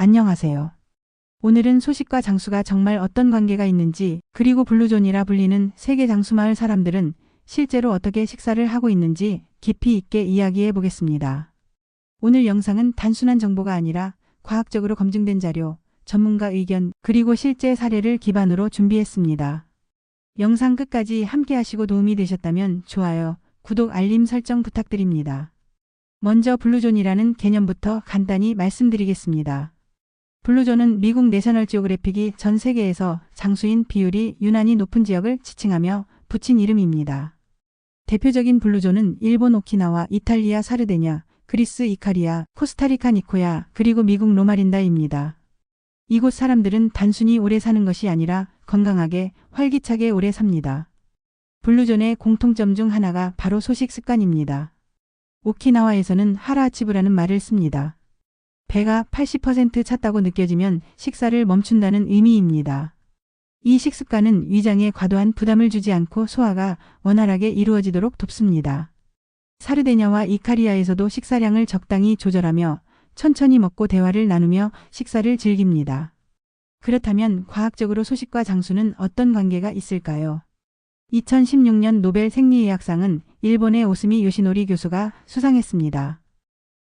안녕하세요. 오늘은 소식과 장수가 정말 어떤 관계가 있는지, 그리고 블루존이라 불리는 세계 장수 마을 사람들은 실제로 어떻게 식사를 하고 있는지 깊이 있게 이야기해 보겠습니다. 오늘 영상은 단순한 정보가 아니라 과학적으로 검증된 자료, 전문가 의견, 그리고 실제 사례를 기반으로 준비했습니다. 영상 끝까지 함께 하시고 도움이 되셨다면 좋아요, 구독, 알림 설정 부탁드립니다. 먼저 블루존이라는 개념부터 간단히 말씀드리겠습니다. 블루존은 미국 내셔널 지오그래픽이 전 세계에서 장수인 비율이 유난히 높은 지역을 지칭하며 붙인 이름입니다. 대표적인 블루존은 일본 오키나와 이탈리아 사르데냐, 그리스 이카리아, 코스타리카 니코야, 그리고 미국 로마린다입니다. 이곳 사람들은 단순히 오래 사는 것이 아니라 건강하게, 활기차게 오래 삽니다. 블루존의 공통점 중 하나가 바로 소식 습관입니다. 오키나와에서는 하라아치부라는 말을 씁니다. 배가 80% 찼다고 느껴지면 식사를 멈춘다는 의미입니다. 이 식습관은 위장에 과도한 부담을 주지 않고 소화가 원활하게 이루어지도록 돕습니다. 사르데냐와 이카리아에서도 식사량을 적당히 조절하며 천천히 먹고 대화를 나누며 식사를 즐깁니다. 그렇다면 과학적으로 소식과 장수는 어떤 관계가 있을까요? 2016년 노벨 생리의학상은 일본의 오스미 요시노리 교수가 수상했습니다.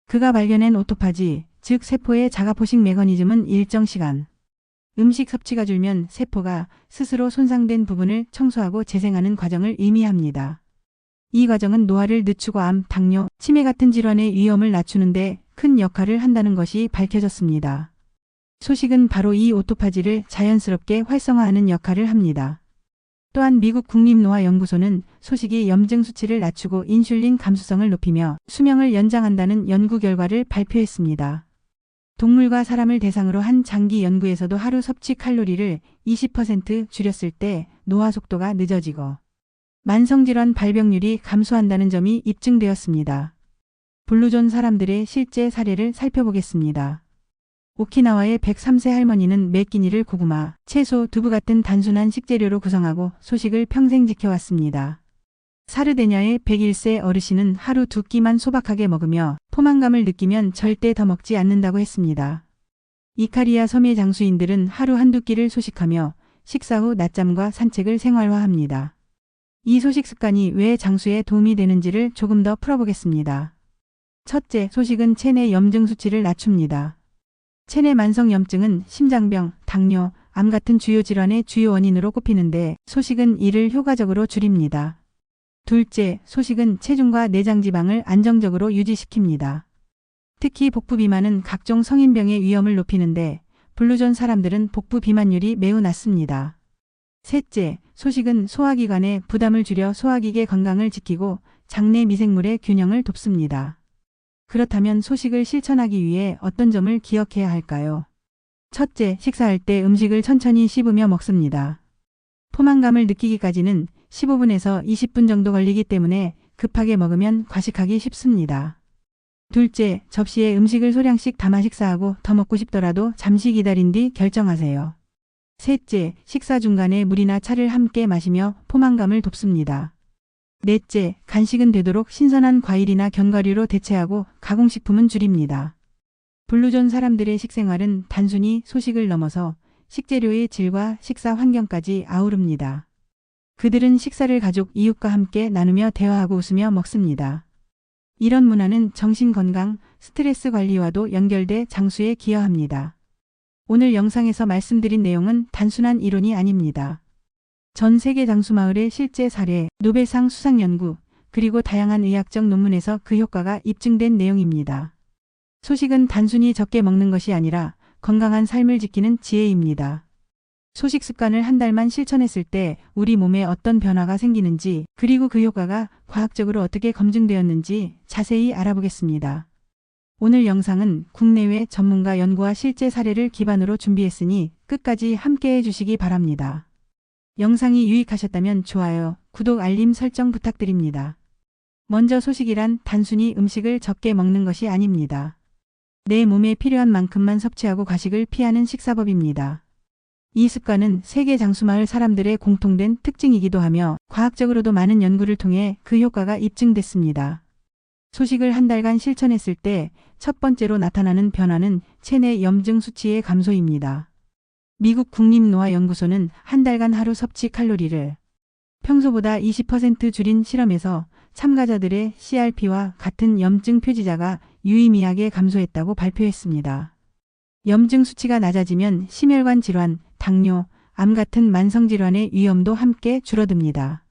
그가 발견한 오토파지, 즉 세포의 자가포식 메커니즘은 일정 시간 음식 섭취가 줄면 세포가 스스로 손상된 부분을 청소하고 재생하는 과정을 의미합니다. 이 과정은 노화를 늦추고 암, 당뇨, 치매 같은 질환의 위험을 낮추는데 큰 역할을 한다는 것이 밝혀졌습니다. 소식은 바로 이 오토파지를 자연스럽게 활성화하는 역할을 합니다. 또한 미국 국립노화연구소는 소식이 염증 수치를 낮추고 인슐린 감수성을 높이며 수명을 연장한다는 연구 결과를 발표했습니다. 동물과 사람을 대상으로 한 장기 연구에서도 하루 섭취 칼로리를 20% 줄였을 때 노화 속도가 늦어지고 만성질환 발병률이 감소한다는 점이 입증되었습니다. 블루존 사람들의 실제 사례를 살펴보겠습니다. 오키나와의 103세 할머니는 매 끼니를 고구마, 채소, 두부 같은 단순한 식재료로 구성하고 소식을 평생 지켜왔습니다. 사르데냐의 101세 어르신은 하루 두 끼만 소박하게 먹으며 포만감을 느끼면 절대 더 먹지 않는다고 했습니다. 이카리아 섬의 장수인들은 하루 한두 끼를 소식하며 식사 후 낮잠과 산책을 생활화합니다. 이 소식 습관이 왜 장수에 도움이 되는지를 조금 더 풀어보겠습니다. 첫째, 소식은 체내 염증 수치를 낮춥니다. 체내 만성 염증은 심장병, 당뇨, 암 같은 주요 질환의 주요 원인으로 꼽히는데 소식은 이를 효과적으로 줄입니다. 둘째, 소식은 체중과 내장 지방을 안정적으로 유지시킵니다. 특히 복부 비만은 각종 성인병의 위험을 높이는데 블루존 사람들은 복부 비만율이 매우 낮습니다. 셋째, 소식은 소화기관의 부담을 줄여 소화기계 건강을 지키고 장내 미생물의 균형을 돕습니다. 그렇다면 소식을 실천하기 위해 어떤 점을 기억해야 할까요? 첫째, 식사할 때 음식을 천천히 씹으며 먹습니다. 포만감을 느끼기까지는 15분에서 20분 정도 걸리기 때문에 급하게 먹으면 과식하기 쉽습니다. 둘째, 접시에 음식을 소량씩 담아 식사하고 더 먹고 싶더라도 잠시 기다린 뒤 결정하세요. 셋째, 식사 중간에 물이나 차를 함께 마시며 포만감을 돕습니다. 넷째, 간식은 되도록 신선한 과일이나 견과류로 대체하고 가공식품은 줄입니다. 블루존 사람들의 식생활은 단순히 소식을 넘어서 식재료의 질과 식사 환경까지 아우릅니다. 그들은 식사를 가족, 이웃과 함께 나누며 대화하고 웃으며 먹습니다. 이런 문화는 정신 건강, 스트레스 관리와도 연결돼 장수에 기여합니다. 오늘 영상에서 말씀드린 내용은 단순한 이론이 아닙니다. 전 세계 장수 마을의 실제 사례, 노벨상 수상 연구, 그리고 다양한 의학적 논문에서 그 효과가 입증된 내용입니다. 소식은 단순히 적게 먹는 것이 아니라 건강한 삶을 지키는 지혜입니다. 소식 습관을 한 달만 실천했을 때 우리 몸에 어떤 변화가 생기는지 그리고 그 효과가 과학적으로 어떻게 검증되었는지 자세히 알아보겠습니다. 오늘 영상은 국내외 전문가 연구와 실제 사례를 기반으로 준비했으니 끝까지 함께 해 주시기 바랍니다. 영상이 유익하셨다면 좋아요, 구독, 알림 설정 부탁드립니다. 먼저 소식이란 단순히 음식을 적게 먹는 것이 아닙니다. 내 몸에 필요한 만큼만 섭취하고 과식을 피하는 식사법입니다. 이 습관은 세계 장수마을 사람들의 공통된 특징이기도 하며 과학적으로도 많은 연구를 통해 그 효과가 입증됐습니다. 소식을 한 달간 실천했을 때 첫 번째로 나타나는 변화는 체내 염증 수치의 감소입니다. 미국 국립노화연구소는 한 달간 하루 섭취 칼로리를 평소보다 20% 줄인 실험에서 참가자들의 CRP와 같은 염증 표지자가 유의미하게 감소했다고 발표했습니다. 염증 수치가 낮아지면 심혈관 질환, 당뇨, 암 같은 만성 질환의 위험도 함께 줄어듭니다.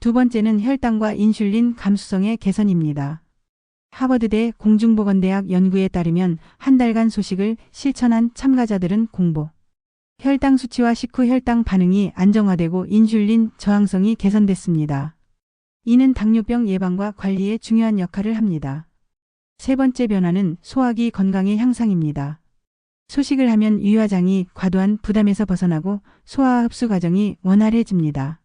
두 번째는 혈당과 인슐린 감수성의 개선입니다. 하버드대 공중보건대학 연구에 따르면 한 달간 소식을 실천한 참가자들은 공복, 혈당 수치와 식후 혈당 반응이 안정화되고 인슐린 저항성이 개선됐습니다. 이는 당뇨병 예방과 관리에 중요한 역할을 합니다. 세 번째 변화는 소화기 건강의 향상입니다. 소식을 하면 위화장이 과도한 부담에서 벗어나고 소화 흡수 과정이 원활해집니다.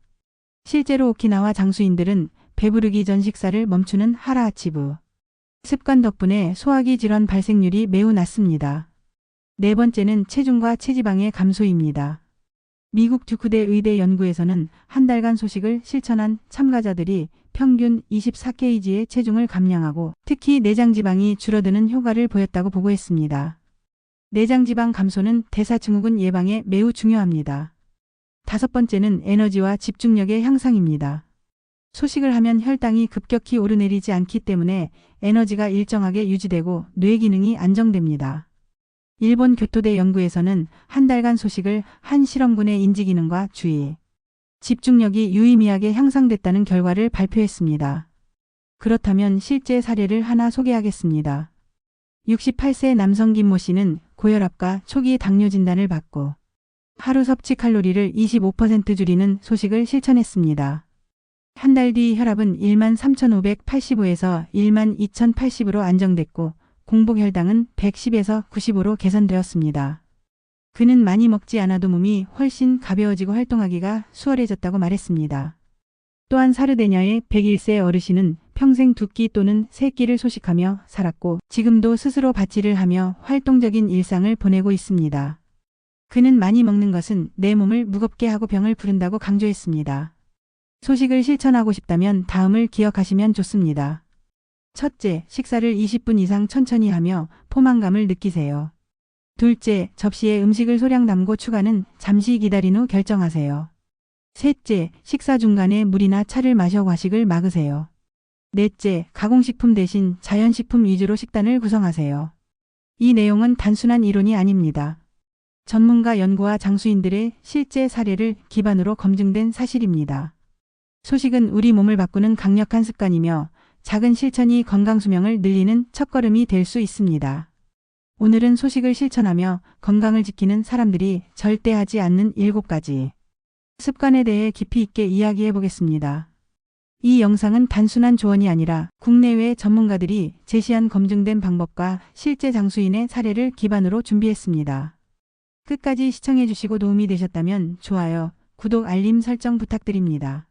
실제로 오키나와 장수인들은 배부르기 전 식사를 멈추는 하라아치부 습관 덕분에 소화기 질환 발생률이 매우 낮습니다. 네 번째는 체중과 체지방의 감소입니다. 미국 듀크대 의대 연구에서는 한 달간 소식을 실천한 참가자들이 평균 24kg의 체중을 감량하고 특히 내장 지방이 줄어드는 효과를 보였다고 보고했습니다. 내장 지방 감소는 대사증후군 예방에 매우 중요합니다. 다섯 번째는 에너지와 집중력의 향상입니다. 소식을 하면 혈당이 급격히 오르내리지 않기 때문에 에너지가 일정하게 유지되고 뇌 기능이 안정됩니다. 일본 교토대 연구에서는 한 달간 소식을 한 실험군의 인지 기능과 주의, 집중력이 유의미하게 향상됐다는 결과를 발표했습니다. 그렇다면 실제 사례를 하나 소개하겠습니다. 68세 남성 김모 씨는 고혈압과 초기 당뇨 진단을 받고 하루 섭취 칼로리를 25% 줄이는 소식을 실천했습니다. 한 달 뒤 혈압은 13,585에서 12,080으로 안정됐고 공복 혈당은 110에서 90으로 개선되었습니다. 그는 많이 먹지 않아도 몸이 훨씬 가벼워지고 활동하기가 수월해졌다고 말했습니다. 또한 사르데냐의 101세 어르신은 평생 두 끼 또는 세 끼를 소식하며 살았고 지금도 스스로 밭일을 하며 활동적인 일상을 보내고 있습니다. 그는 많이 먹는 것은 내 몸을 무겁게 하고 병을 부른다고 강조했습니다. 소식을 실천하고 싶다면 다음을 기억하시면 좋습니다. 첫째, 식사를 20분 이상 천천히 하며 포만감을 느끼세요. 둘째, 접시에 음식을 소량 담고 추가는 잠시 기다린 후 결정하세요. 셋째, 식사 중간에 물이나 차를 마셔 과식을 막으세요. 넷째, 가공식품 대신 자연식품 위주로 식단을 구성하세요. 이 내용은 단순한 이론이 아닙니다. 전문가 연구와 장수인들의 실제 사례를 기반으로 검증된 사실입니다. 소식은 우리 몸을 바꾸는 강력한 습관이며 작은 실천이 건강 수명을 늘리는 첫걸음이 될 수 있습니다. 오늘은 소식을 실천하며 건강을 지키는 사람들이 절대 하지 않는 7가지 습관에 대해 깊이 있게 이야기해 보겠습니다. 이 영상은 단순한 조언이 아니라 국내외 전문가들이 제시한 검증된 방법과 실제 장수인의 사례를 기반으로 준비했습니다. 끝까지 시청해 주시고 도움이 되셨다면 좋아요, 구독, 알림 설정 부탁드립니다.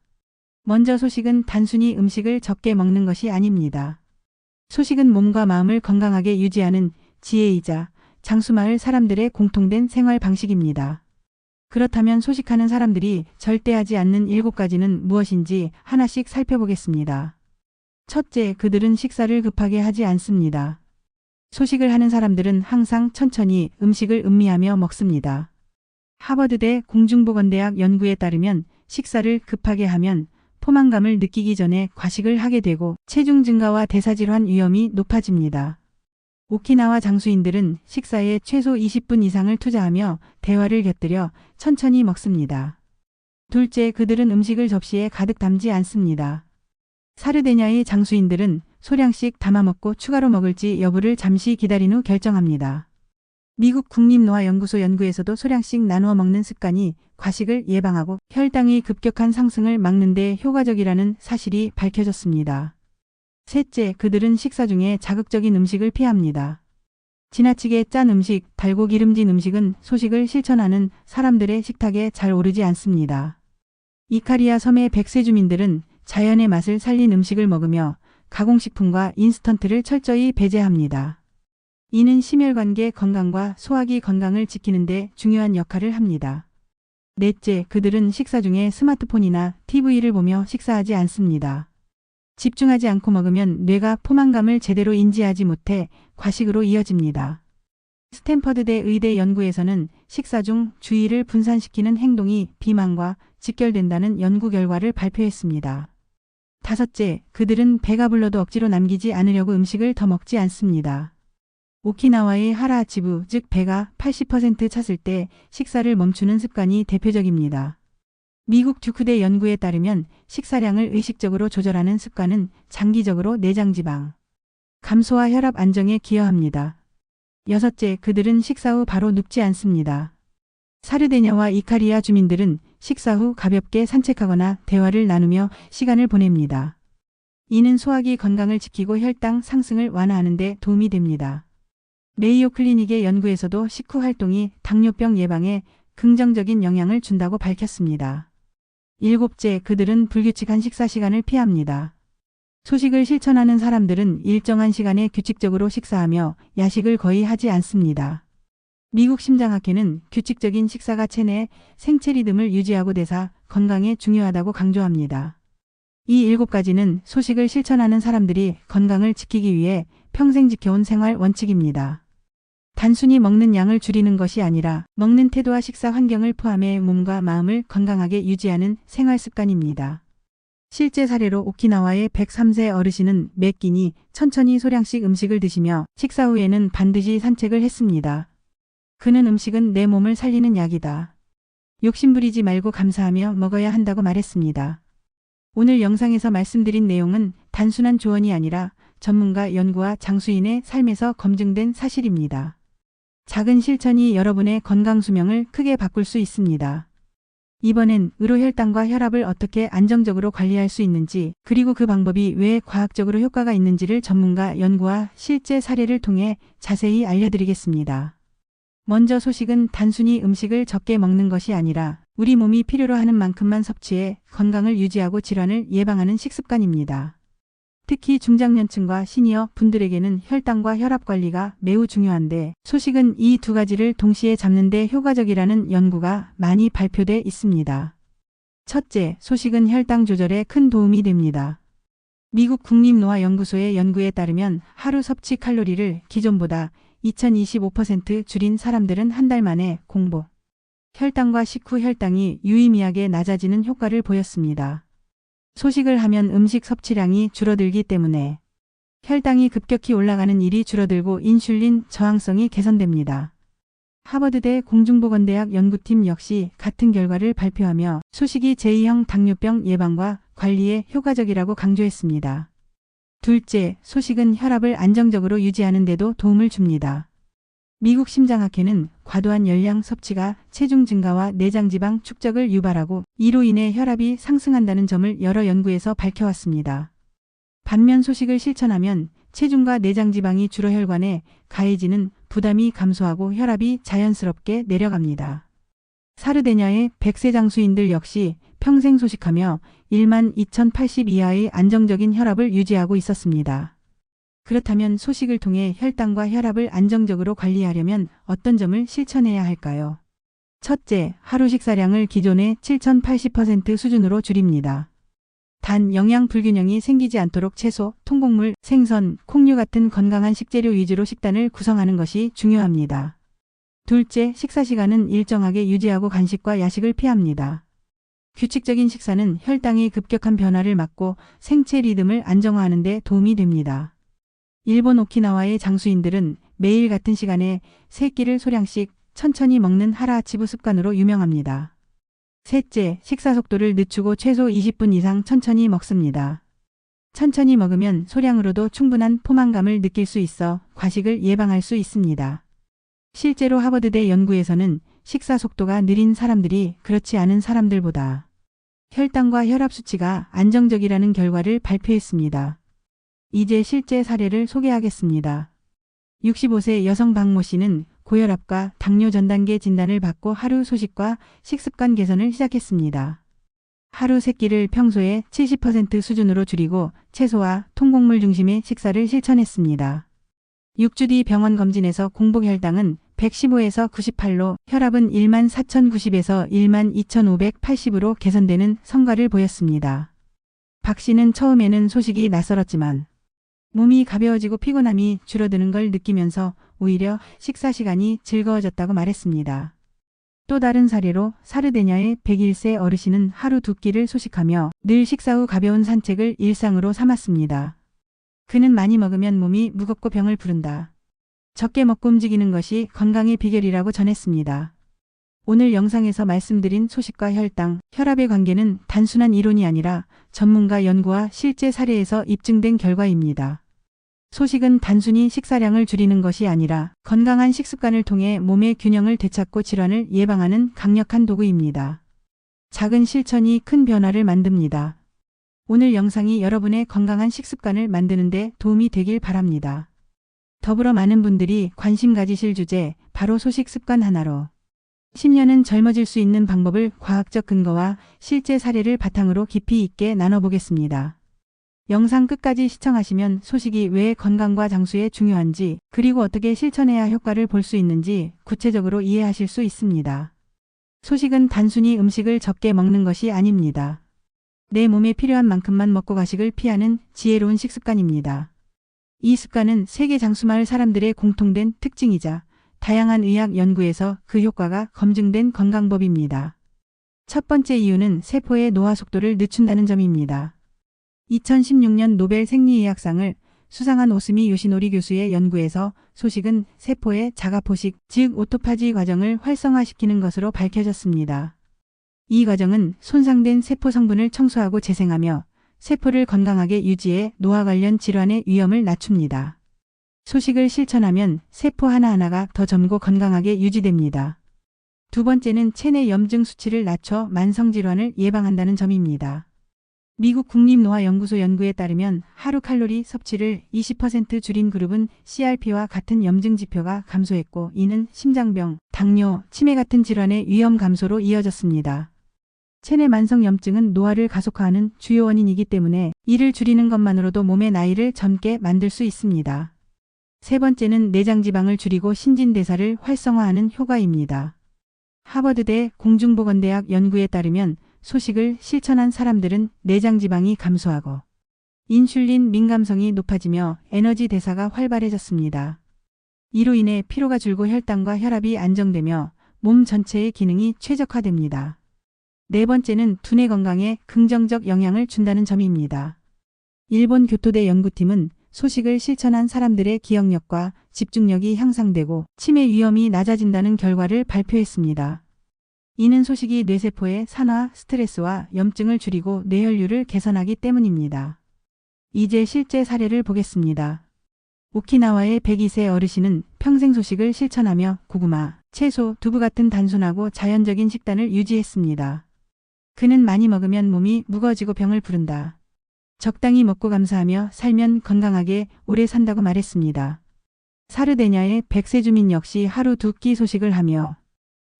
먼저 소식은 단순히 음식을 적게 먹는 것이 아닙니다. 소식은 몸과 마음을 건강하게 유지하는 지혜이자 장수마을 사람들의 공통된 생활 방식입니다. 그렇다면 소식하는 사람들이 절대 하지 않는 일곱 가지는 무엇인지 하나씩 살펴보겠습니다. 첫째, 그들은 식사를 급하게 하지 않습니다. 소식을 하는 사람들은 항상 천천히 음식을 음미하며 먹습니다. 하버드대 공중보건대학 연구에 따르면 식사를 급하게 하면 포만감을 느끼기 전에 과식을 하게 되고 체중 증가와 대사질환 위험이 높아집니다. 오키나와 장수인들은 식사에 최소 20분 이상을 투자하며 대화를 곁들여 천천히 먹습니다. 둘째, 그들은 음식을 접시에 가득 담지 않습니다. 사르데냐의 장수인들은 소량씩 담아 먹고 추가로 먹을지 여부를 잠시 기다린 후 결정합니다. 미국 국립노화연구소 연구에서도 소량씩 나누어 먹는 습관이 과식을 예방하고 혈당이 급격한 상승을 막는 데 효과적이라는 사실이 밝혀졌습니다. 셋째, 그들은 식사 중에 자극적인 음식을 피합니다. 지나치게 짠 음식, 달고 기름진 음식은 소식을 실천하는 사람들의 식탁에 잘 오르지 않습니다. 이카리아 섬의 백세 주민들은 자연의 맛을 살린 음식을 먹으며 가공식품과 인스턴트를 철저히 배제합니다. 이는 심혈관계 건강과 소화기 건강을 지키는 데 중요한 역할을 합니다. 넷째, 그들은 식사 중에 스마트폰이나 TV를 보며 식사하지 않습니다. 집중하지 않고 먹으면 뇌가 포만감을 제대로 인지하지 못해 과식으로 이어집니다. 스탠퍼드대 의대 연구에서는 식사 중 주의를 분산시키는 행동이 비만과 직결된다는 연구 결과를 발표했습니다. 다섯째, 그들은 배가 불러도 억지로 남기지 않으려고 음식을 더 먹지 않습니다. 오키나와의 하라아치부, 즉 배가 80% 찼을 때 식사를 멈추는 습관이 대표적입니다. 미국 듀크대 연구에 따르면 식사량을 의식적으로 조절하는 습관은 장기적으로 내장지방 감소와 혈압 안정에 기여합니다. 여섯째, 그들은 식사 후 바로 눕지 않습니다. 사르데냐와 이카리아 주민들은 식사 후 가볍게 산책하거나 대화를 나누며 시간을 보냅니다. 이는 소화기 건강을 지키고 혈당 상승을 완화하는 데 도움이 됩니다. 메이오 클리닉의 연구에서도 식후 활동이 당뇨병 예방에 긍정적인 영향을 준다고 밝혔습니다. 일곱째, 그들은 불규칙한 식사 시간을 피합니다. 소식을 실천하는 사람들은 일정한 시간에 규칙적으로 식사하며 야식을 거의 하지 않습니다. 미국 심장학회는 규칙적인 식사가 체내 생체 리듬을 유지하고 대사 건강에 중요하다고 강조합니다. 이 일곱 가지는 소식을 실천하는 사람들이 건강을 지키기 위해 평생 지켜온 생활 원칙입니다. 단순히 먹는 양을 줄이는 것이 아니라 먹는 태도와 식사 환경을 포함해 몸과 마음을 건강하게 유지하는 생활 습관입니다. 실제 사례로 오키나와의 103세 어르신은 매 끼니 천천히 소량씩 음식을 드시며 식사 후에는 반드시 산책을 했습니다. 그는 음식은 내 몸을 살리는 약이다. 욕심부리지 말고 감사하며 먹어야 한다고 말했습니다. 오늘 영상에서 말씀드린 내용은 단순한 조언이 아니라 전문가 연구와 장수인의 삶에서 검증된 사실입니다. 작은 실천이 여러분의 건강 수명을 크게 바꿀 수 있습니다. 이번엔 의료혈당과 혈압을 어떻게 안정적으로 관리할 수 있는지, 그리고 그 방법이 왜 과학적으로 효과가 있는지를 전문가 연구와 실제 사례를 통해 자세히 알려드리겠습니다. 먼저 소식은 단순히 음식을 적게 먹는 것이 아니라 우리 몸이 필요로 하는 만큼만 섭취해 건강을 유지하고 질환을 예방하는 식습관입니다. 특히 중장년층과 시니어 분들에게는 혈당과 혈압 관리가 매우 중요한데 소식은 이 두 가지를 동시에 잡는 데 효과적이라는 연구가 많이 발표돼 있습니다. 첫째, 소식은 혈당 조절에 큰 도움이 됩니다. 미국 국립노화연구소의 연구에 따르면 하루 섭취 칼로리를 기존보다 2025% 줄인 사람들은 한 달 만에 공복, 혈당과 식후 혈당이 유의미하게 낮아지는 효과를 보였습니다. 소식을 하면 음식 섭취량이 줄어들기 때문에 혈당이 급격히 올라가는 일이 줄어들고 인슐린 저항성이 개선됩니다. 하버드대 공중보건대학 연구팀 역시 같은 결과를 발표하며 소식이 제2형 당뇨병 예방과 관리에 효과적이라고 강조했습니다. 둘째, 소식은 혈압을 안정적으로 유지하는 데도 도움을 줍니다. 미국 심장학회는 과도한 열량 섭취가 체중 증가와 내장 지방 축적을 유발하고 이로 인해 혈압이 상승한다는 점을 여러 연구에서 밝혀왔습니다. 반면 소식을 실천하면 체중과 내장 지방이 주로 혈관에 가해지는 부담이 감소하고 혈압이 자연스럽게 내려갑니다. 사르데냐의 100세 장수인들 역시 평생 소식하며 1만 2080 이하의 안정적인 혈압을 유지하고 있었습니다. 그렇다면 소식을 통해 혈당과 혈압을 안정적으로 관리하려면 어떤 점을 실천해야 할까요? 첫째, 하루 식사량을 기존의 7080% 수준으로 줄입니다. 단 영양 불균형이 생기지 않도록 채소, 통곡물, 생선, 콩류 같은 건강한 식재료 위주로 식단을 구성하는 것이 중요합니다. 둘째, 식사 시간은 일정하게 유지하고 간식과 야식을 피합니다. 규칙적인 식사는 혈당의 급격한 변화를 막고 생체 리듬을 안정화하는 데 도움이 됩니다. 일본 오키나와의 장수인들은 매일 같은 시간에 세 끼를 소량씩 천천히 먹는 하라아치부 습관으로 유명합니다. 셋째, 식사 속도를 늦추고 최소 20분 이상 천천히 먹습니다. 천천히 먹으면 소량으로도 충분한 포만감을 느낄 수 있어 과식을 예방할 수 있습니다. 실제로 하버드대 연구에서는 식사 속도가 느린 사람들이 그렇지 않은 사람들보다 혈당과 혈압 수치가 안정적이라는 결과를 발표했습니다. 이제 실제 사례를 소개하겠습니다. 65세 여성 박모 씨는 고혈압과 당뇨 전 단계 진단을 받고 하루 소식과 식습관 개선을 시작했습니다. 하루 세 끼를 평소의 70% 수준으로 줄이고 채소와 통곡물 중심의 식사를 실천했습니다. 6주 뒤 병원 검진에서 공복 혈당은 115에서 98로 혈압은 1만 4090에서 1만 2580으로 개선되는 성과를 보였습니다. 박 씨는 처음에는 소식이 낯설었지만 몸이 가벼워지고 피곤함이 줄어드는 걸 느끼면서 오히려 식사 시간이 즐거워졌다고 말했습니다. 또 다른 사례로 사르데냐의 101세 어르신은 하루 두 끼를 소식하며 늘 식사 후 가벼운 산책을 일상으로 삼았습니다. 그는 많이 먹으면 몸이 무겁고 병을 부른다. 적게 먹고 움직이는 것이 건강의 비결이라고 전했습니다. 오늘 영상에서 말씀드린 소식과 혈당, 혈압의 관계는 단순한 이론이 아니라 전문가 연구와 실제 사례에서 입증된 결과입니다. 소식은 단순히 식사량을 줄이는 것이 아니라 건강한 식습관을 통해 몸의 균형을 되찾고 질환을 예방하는 강력한 도구입니다. 작은 실천이 큰 변화를 만듭니다. 오늘 영상이 여러분의 건강한 식습관을 만드는 데 도움이 되길 바랍니다. 더불어 많은 분들이 관심 가지실 주제, 바로 소식 습관 하나로 10년은 젊어질 수 있는 방법을 과학적 근거와 실제 사례를 바탕으로 깊이 있게 나눠보겠습니다. 영상 끝까지 시청하시면 소식이 왜 건강과 장수에 중요한지 그리고 어떻게 실천해야 효과를 볼 수 있는지 구체적으로 이해하실 수 있습니다. 소식은 단순히 음식을 적게 먹는 것이 아닙니다. 내 몸에 필요한 만큼만 먹고 가식을 피하는 지혜로운 식습관입니다. 이 습관은 세계 장수마을 사람들의 공통된 특징이자 다양한 의학 연구에서 그 효과가 검증된 건강법입니다. 첫 번째 이유는 세포의 노화 속도를 늦춘다는 점입니다. 2016년 노벨 생리의학상을 수상한 오스미 요시노리 교수의 연구에서 소식은 세포의 자가포식, 즉 오토파지 과정을 활성화시키는 것으로 밝혀졌습니다. 이 과정은 손상된 세포 성분을 청소하고 재생하며 세포를 건강하게 유지해 노화 관련 질환의 위험을 낮춥니다. 소식을 실천하면 세포 하나하나가 더 젊고 건강하게 유지됩니다. 두 번째는 체내 염증 수치를 낮춰 만성질환을 예방한다는 점입니다. 미국 국립노화연구소 연구에 따르면 하루 칼로리 섭취를 20% 줄인 그룹은 CRP와 같은 염증 지표가 감소했고 이는 심장병, 당뇨, 치매 같은 질환의 위험 감소로 이어졌습니다. 체내 만성 염증은 노화를 가속화하는 주요 원인이기 때문에 이를 줄이는 것만으로도 몸의 나이를 젊게 만들 수 있습니다. 세 번째는 내장 지방을 줄이고 신진대사를 활성화하는 효과입니다. 하버드대 공중보건대학 연구에 따르면 소식을 실천한 사람들은 내장 지방이 감소하고 인슐린 민감성이 높아지며 에너지 대사가 활발해졌습니다. 이로 인해 피로가 줄고 혈당과 혈압이 안정되며 몸 전체의 기능이 최적화됩니다. 네 번째는 두뇌 건강에 긍정적 영향을 준다는 점입니다. 일본 교토대 연구팀은 소식을 실천한 사람들의 기억력과 집중력이 향상되고 치매 위험이 낮아진다는 결과를 발표했습니다. 이는 소식이 뇌세포의 산화, 스트레스와 염증을 줄이고 뇌혈류를 개선하기 때문입니다. 이제 실제 사례를 보겠습니다. 오키나와의 102세 어르신은 평생 소식을 실천하며 고구마, 채소, 두부 같은 단순하고 자연적인 식단을 유지했습니다. 그는 많이 먹으면 몸이 무거워지고 병을 부른다. 적당히 먹고 감사하며 살면 건강하게 오래 산다고 말했습니다. 사르데냐의 100세 주민 역시 하루 두 끼 소식을 하며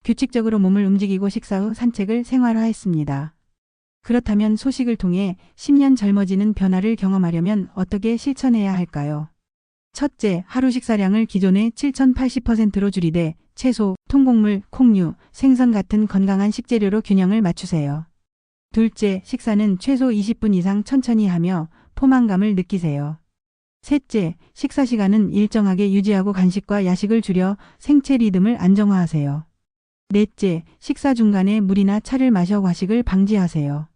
규칙적으로 몸을 움직이고 식사 후 산책을 생활화했습니다. 그렇다면 소식을 통해 10년 젊어지는 변화를 경험하려면 어떻게 실천해야 할까요? 첫째, 하루 식사량을 기존의 7,080%로 줄이되 채소, 통곡물, 콩류, 생선 같은 건강한 식재료로 균형을 맞추세요. 둘째, 식사는 최소 20분 이상 천천히 하며 포만감을 느끼세요. 셋째, 식사 시간은 일정하게 유지하고 간식과 야식을 줄여 생체 리듬을 안정화하세요. 넷째, 식사 중간에 물이나 차를 마셔 과식을 방지하세요.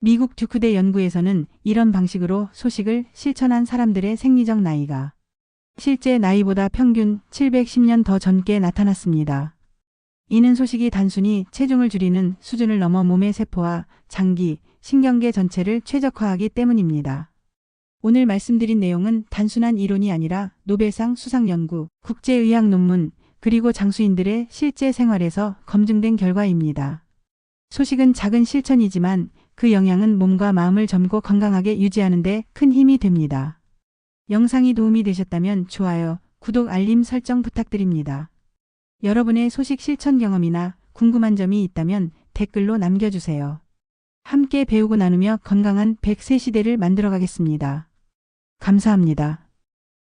미국 듀크대 연구에서는 이런 방식으로 소식을 실천한 사람들의 생리적 나이가 실제 나이보다 평균 710년 더 젊게 나타났습니다. 이는 소식이 단순히 체중을 줄이는 수준을 넘어 몸의 세포와 장기, 신경계 전체를 최적화하기 때문입니다. 오늘 말씀드린 내용은 단순한 이론이 아니라 노벨상 수상 연구, 국제의학 논문, 그리고 장수인들의 실제 생활에서 검증된 결과입니다. 소식은 작은 실천이지만 그 영향은 몸과 마음을 젊고 건강하게 유지하는 데 큰 힘이 됩니다. 영상이 도움이 되셨다면 좋아요, 구독, 알림 설정 부탁드립니다. 여러분의 소식 실천 경험이나 궁금한 점이 있다면 댓글로 남겨주세요. 함께 배우고 나누며 건강한 100세 시대를 만들어가겠습니다. 감사합니다.